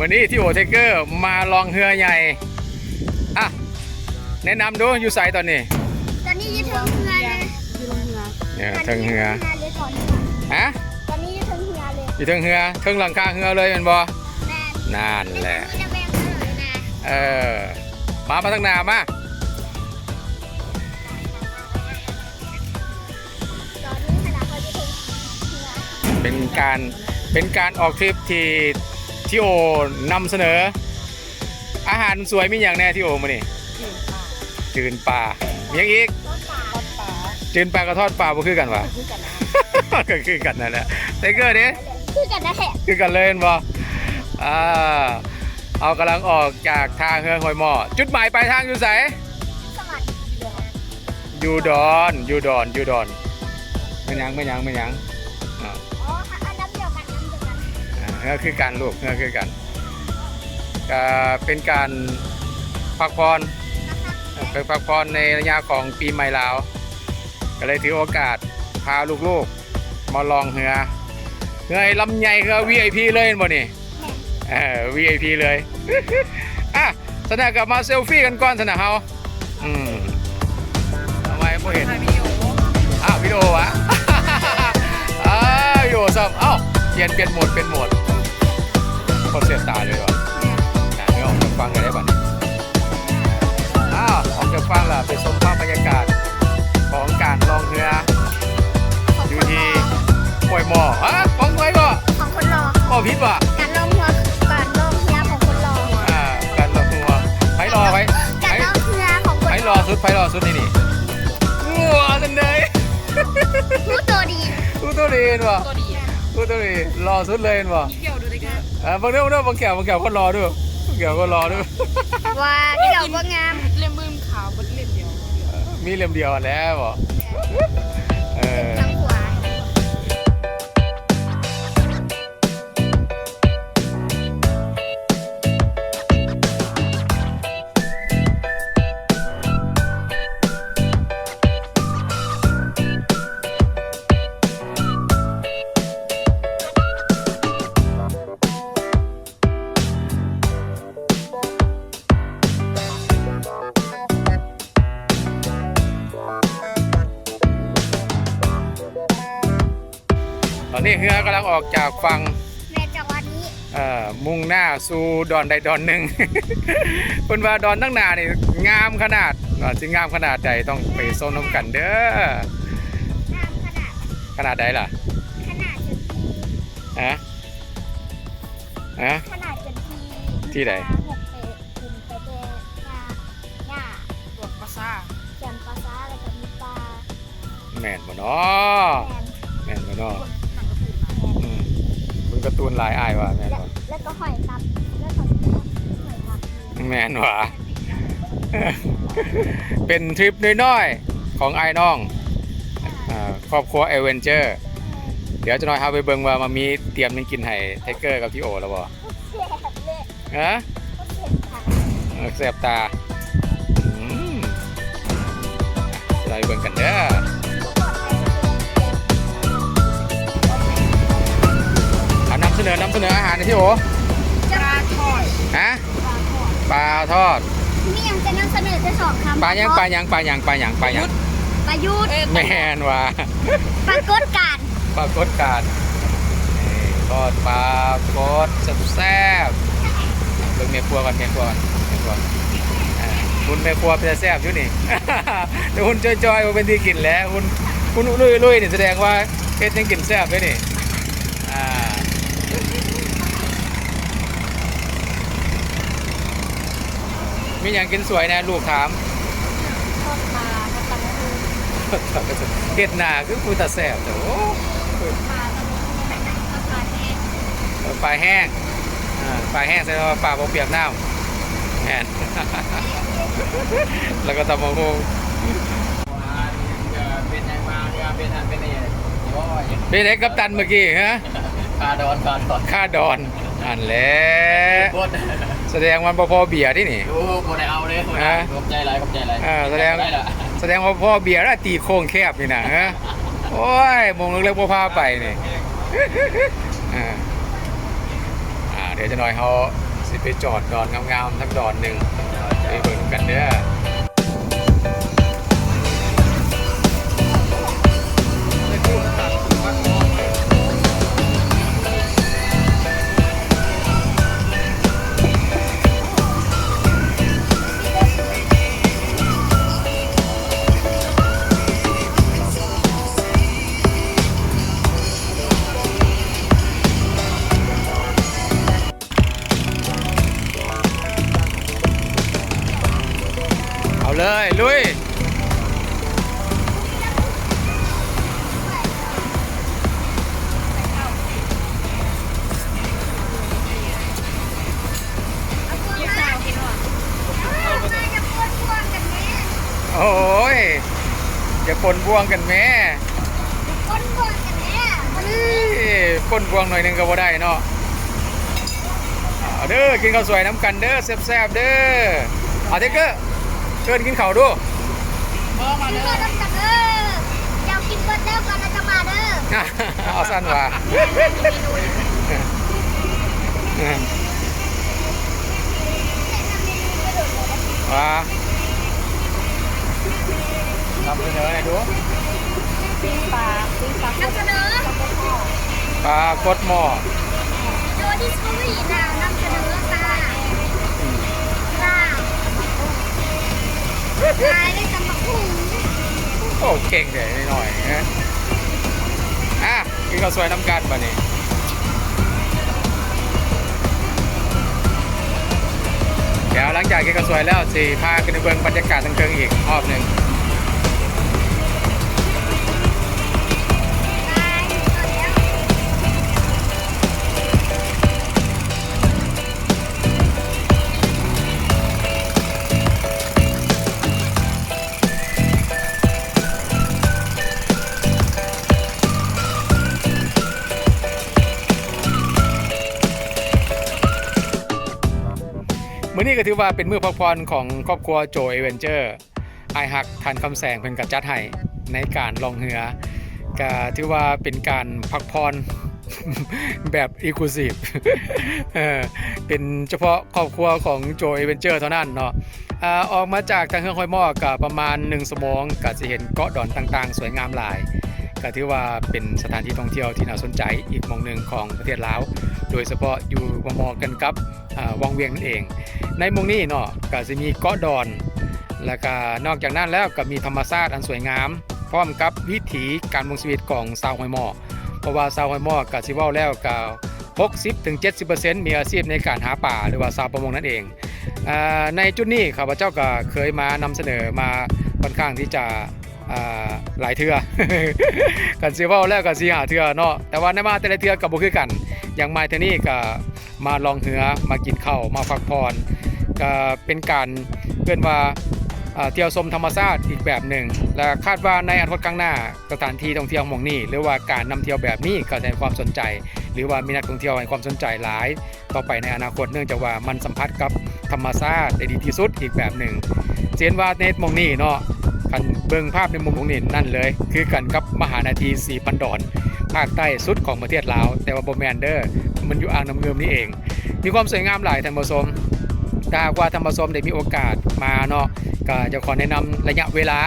วันนี้ที่โอเทเกอร์มาลองเรือใหญ่ อะ แนะนำดูอยู่ไซตอนนี้ ตอนนี้อยืดถึงเรือเลยอยู่ลงเรือเนี่ยเทิงเรือเลยก่อนฮะ ตอนนี้อยืดถึงเรือเลยอยู่เทิงเรือเทิงหลังคาเรือเลยแมันบอแม่นั่นแหละมือจะแบ่งเลยนะเออ มามาตั้งนานมาตอนนี้ขนาดเขาจะถึงเรือเป็นการเป็นการออกทริปที่ ที่โอนำเสนอ อาหารสวยมีอย่างแน่ที่โอมานี่จืดป่าจืนปลามีอย่างอีกรถป่าทอดป่าจืนปลากระทอดปลาบ่คือกันวะคือกันนะก็คือกันนั่นแหละไทเกอร์นี่คือกันนะแหละคือกันเลยเห็นบ่อ่าเอากำลังออกจากทางเฮืองหอยหม้อจุดหมายปลายทางอยู่ไสสวัสดีเรืออยู่ดอนอยู่ดอนอยู่ดอนไม่ยังไม่ยังไม่ยัง เฮือคือกันลูกเฮือคือกันก็เป็นการพักผ่อนนะคะไปพักผ่อนในระยะของปีใหม่ลาว ก็เลยถือโอกาสพาลูกๆ มาลองเรือเรือไอ้ลำใหญ่เรือ VIP เลยเห็นบ่นี่แม่เออ VIP เลยอะสนะกลับมาเซลฟี่กันก่อนสนะเฮาอืมทำไมไม่เห็นถ่ายวิดีโออ้าววิดีโอวะอ้าววิดีโอซ้ำเอ้าเปลี่ยนเปลี่ยนโหมดเปลี่ยนโหมด คนเสียตาเลยว่ะอะเดี๋ยวออกจากฟังกันได้ป่ะอ้าวออกจากฟังล่ะไปชมภาพบรรยากาศของการลองเรือของอยู่คนรที่อห้วยหมอฮะของไว้ก็ของคนรอก็พิษว่ะการลองเรือการลองเรือของคนรออ่าการลองหัวไผรอไว้การลองเรือของคนไผรอสุดไผรอสุดนี่นี่งัวจังเลยผู้ตัวดีกูตัวเรียนว่ะตัวดีอะกูตัวเรีรอสุดเลยเห็นว่ะ อ่าบางเรื่องบางเรื่องบางแก้วบางแก้วก็รอด้วยบางแก้วก็รอด้วย ว่าที่เราว่างาม เล่มมือขาวบนเล่มเดียว มีเหลี่ยมเดียวแล้วบ่ นนี้เรือกำลังออกจากฝั่งแม่จังหวัดนี้เอ่อมุ่งหน้าสู่ดอนใดดอนหนึ่ง เพิ่นว่าดอนตั้งหนานี่งามขนาดว่าสิงามขนาดใดต้องไปโซนน้ำกันเด้องามขนาดขนาดใดล่ะขนาดจนทีฮะฮะ ขนาดจนทีที่ไหน หกเปถึงไปเจอหญ้าหญ้าบวกปลาซ่าแจ่มปลาซ่าแล้วก็มีปลาแม่นบ่เนาะแมนแม่นบ่เนาะหนังกระปุกนะอืมเพิ่น การ์ตูนหลายอ้ายว่าแม่นและบ่แล้วก็หอยตับแล้วก็หอยตับแม่นว่ะ เป็นทริปน้อยๆ ของไอ้น้องอ่าครอบครัวเอเวนเจอร์ เดี๋ยวจะน้อยพาไปเบิ่งว่ามามีเตรียมนี่กินให้ไทเกอร์กับพี่โอแล้วบ่เสียบเลยฮะเสียบขาเออแสบตาอืมจะได้เบิ่งกันเด้อ อานำเสนอนำเสนออาหารหน่อยพี่โอปลาทอดฮะปลาทอดปลาทอดนี่ยังจะนำเสนอจะสองคำปลายังปลายังปลายังปลายังปลายังปลายุทธเอ้ยแม่นว่ะปลากดการปรากฏการณ์นี่ทอดปลากดแซ่บๆเบิ่งเมียครัวก่อนเมียครัวก่อนเมียครัวอ่าคุณเมียครัวเป็นแซ่บอยู่นี่แต่คุณจอยๆบ่เป็นที่กินแล้วคุณคุณลุยๆนี่แสดงว่าเฮ็ดยังกินแซ่บด้วยนี่อ่า มีอย่างกินสวยแนะลูกถามทอดปลาทอดตังคูเฮ็ดหน้าคือกูตาแซ่บแต่โอ้ปลาปลาแห้งปลาแห้งอ่าปลาแห้งแสดงว่าปลาบ่เปียกน้ำแม่นแล้วก็ตำมะฮงเป็นยังมาเนี่ยเป็นอันเป็นอะไรโอ้ยเป็นไงกัปตันเมื่อกี้ฮะคาดอนคาดอนค่าดอนอันแหละโคตร แสดงมันบ่พอเบียร์ที่นี่ โอ้โหได้เอาเลยขอบใจไรขอบใจไรอ่าแสดงได้ละแสดงว่าพ่อเบียร์น่ะตีโค้งแคบนี่นะฮะโอ้ยมงเล็กๆบ่พาไปนี่ อ่าอ่าเดี๋ยวจะหน่อยเขาสิไปจอดดอนงามๆทั้งดอนหนึ่งไปเบิ่งกันเด้อ บ่วงกันแม่ปวดปวดกันแม่อี้ปนบ่วงหน่อยหนึงก็บ่ได้เนาะเอาเด้อกินข้าวสวยน้ำกันเด้อแซ่บๆเด้อเอาเด็กเก้อเชิญกินข้าวดูเบอร์มากินเด้เบิอร์ดจังเด้อเจ้ากินเบิร์ดเด้อก่อนเราจะมาเด้อเอาสั้นว่าว่า ทำเสนอหน่อยดูปิ้งปลาปิ้งปลานำเสนอปลากดหม้อโดยดิสคัฟเวอรี่นานำเสนอตาตาตายได้ตำบักหุ่งโอ้เก่งเลยหน่อยๆนะอะกินข้าวสวยน้ำกันป่ะนี่เดี๋ยวหลังจากกินข้าวสวยแล้วสิพาขึ้นไปเบิ่งบรรยากาศทางเทิงอีกรอบหนึ่ง นี้ก็ถือว่าเป็นมื้อพักผ่อนของครอบครัวโจเอเวนเจอร์ไอฮักทันคำแสงเพิ่นกับจัดให้ในการลองเรือก็ถือว่าเป็นการพักผ่อนแบบอีคูซีฟเออเป็นเฉพาะครอบครัวของโจเอเวนเจอร์เท่านั้นเนาะออกมาจากทางเครื่องห้อยหม้อก็ประมาณ1ชั่วโมงก็สิเห็นเกาะดอนต่างๆ สวยงามหลายก็ถือว่าเป็นสถานที่ท่องเที่ยวที่น่าสนใจอีกมองหนึ่งของประเทศลาว โดยเฉพาะอยู่มอๆกันกับ วังเวียงนั่นเอง ในมองนี้เนาะก็จะมีเกาะดอน แล้วก็นอกจากนั้นแล้วก็มีธรรมชาติอันสวยงาม พร้อมกับวิถีการมงชีวิตของชาวหอยหมอเพราะว่าชาวหอยหมอก็สิว้าแล้วก็60ถึง70%มีอาชีพในการหาป่าหรือว่าชาวประมงนั่นเองอในจุดนี้ข้าพเจ้าก็เคยมานำเสนอมาค่อนข้างที่จะ หลายเทือกันสิเว้าแล้วก็สิหาเทือเนาะแต่ว่าในมาแต่ละเทือก็บ่คือกัน อย่างมาเทื่อนี้ก็มาลองเหือมากินข้าวมาพักผ่อนก็เป็นการเพื่อนว่าเที่ยวชมธรรมชาติอีกแบบหนึ่ง และคาดว่าในอนาคตข้างหน้าสถานที่ท่องเที่ยวหมองนี้ หรือว่าการนำเที่ยวแบบนี้ก็จะให้ความสนใจ หรือว่ามีนักท่องเที่ยวให้ความสนใจหลาย ต่อไปในอนาคตเนื่องจากว่ามันสัมผัสกับธรรมชาติได้ดีที่สุดอีกแบบหนึ่งเจนว่าในหมองนี้เนาะ บิ่งภาพในมุมของนี้นั่นเลย คือกันกับมหานาที4,000ดอนภาคใต้สุดของประเทศลาว แต่ว่าโบแมนเดอร์มันอยู่อ่างน้ำเงิมนี่เอง มีความสวยงามหลายท่านผู้ชมถ้าว่าท่านผู้ชมได้มีโอกาสมาเนาะก็จะขอแนะนำระยะเวลา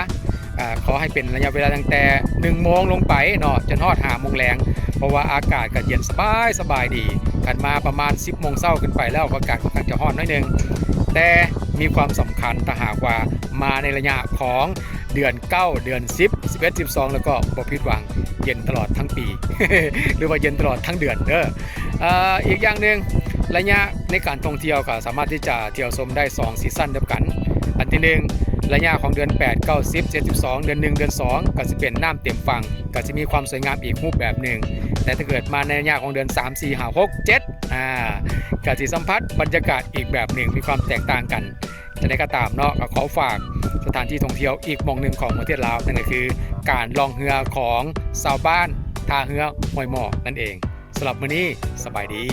อขอให้เป็นระยะเวลาตั้งแต่1โมงลงไปเนาะจนฮอด5โมงแรงเพราะว่าอากาศก็เย็นสบายสบายดีกันมาประมาณ 10โมงเช้าขึ้นไปแล้วอากาศค่อนข้างจะร้อนน้อยนึงแต่มีความสำคัญถ้าหากว่ามาในระยะของ เดือน 9 เดือน 10 11 12 แล้วก็บ่ผิดหวังเย็นตลอดทั้งปี หรือว่าเย็นตลอดทั้งเดือนเด้อออีกอย่างหนึ่งระยะในการท่องเที่ยวก็สามารถที่จะเที่ยวชมได้ 2 ซีซั่นเดียวกัน อันที่หนึ่งระยะของเดือน 8 9 10 12 เดือน 1 เดือน 2 ก็จะเป็นน้ำเต็มฝั่งก็จะมีความสวยงามอีกรูปแบบหนึ่งแต่ถ้าเกิดมาในระยะของเดือน 3 4 5 6 7 อ่ารสีสัมผัสบรรยากาศอีกแบบหนึ่งมีความแตกต่างกันจะได้ก็ตามเนาะก็ขอฝากสถานที่ท่องเที่ยวอีกมองหนึ่งของประเทศลาวนั่นก็คือ การลองเรือของชาวบ้านท่าเรือห้วยหมอกนั่นเองสำหรับมื้อนี้สบายดี